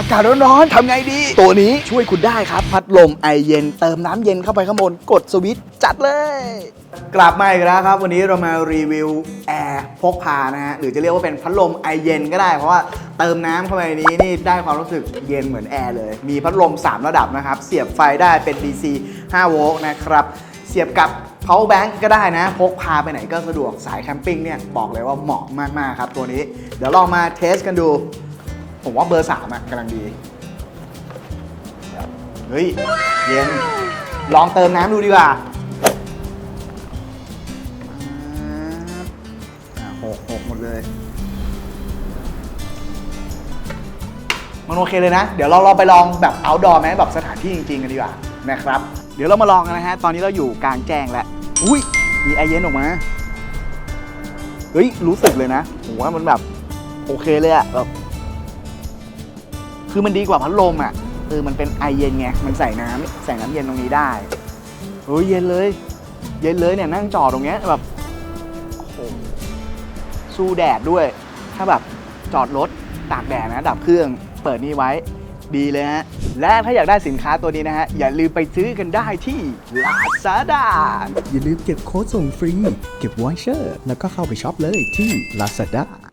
อากาศร้อนๆทำไงดี ตัวนี้ช่วยคุณได้ครับ พัดลมไอเย็นเติมน้ำเย็นเข้าไปข้างบนกดสวิตช์จัดเลย กลับมาอีกแล้วครับ วันนี้เรามารีวิวแอร์พกพานะฮะหรือจะเรียกว่าเป็นพัดลมไอเย็นก็ได้ เพราะว่าเติมน้ำเข้าไปในนี้นี่ได้ความรู้สึกเย็นเหมือนแอร์เลย มีพัดลม 3 ระดับนะครับ เสียบไฟได้เป็น DC 5 โวลต์นะครับ เสียบกับ power bank ก็ได้นะ พกพาไปไหนก็สะดวกสายแคมปิ้งเนี่ยบอกเลยว่าเหมาะมากๆครับตัวนี้ เดี๋ยวลองมาเทสกันดู ผมว่าเบอร์สามอะกำลังดีเฮ้ยเย็นลองเติมน้ำดูดีกว่าอ่าหกหกหมดเลย มันโอเคเลยนะ เดี๋ยวเราเราไปลองแบบ outdoor ไหมแบบสถานที่จริงๆกันดีกว่านะครับ เดี๋ยวเรามาลองกันนะฮะ ตอนนี้เราอยู่กลางแจ้งแล้ว อุ้ย มีไอเย็นออกมา เฮ้ย รู้สึกเลยนะ ผมว่ามันแบบ โอเคเลยอะแบบ คือมันดีกว่าพัดลมอะเออมันเป็นไอเย็นไงมันใส่น้ำใส่น้ำเย็นตรงนี้ได้เฮ้ยเย็นเลย เย็นเลยเนี่ยนั่งจอดตรงเนี้ยแบบโอ้โหสู้แดดด้วย ถ้าแบบจอดรถตากแดดนะดับเครื่องเปิดนี่ไว้ดีเลยฮะ และถ้าอยากได้สินค้าตัวนี้นะฮะ อย่าลืมไปซื้อกันได้ที่ Lazada อย่าลืมเก็บโค้ดส่งฟรี เก็บไวเชอร์ แล้วก็เข้าไปช็อปเลยที่ Lazada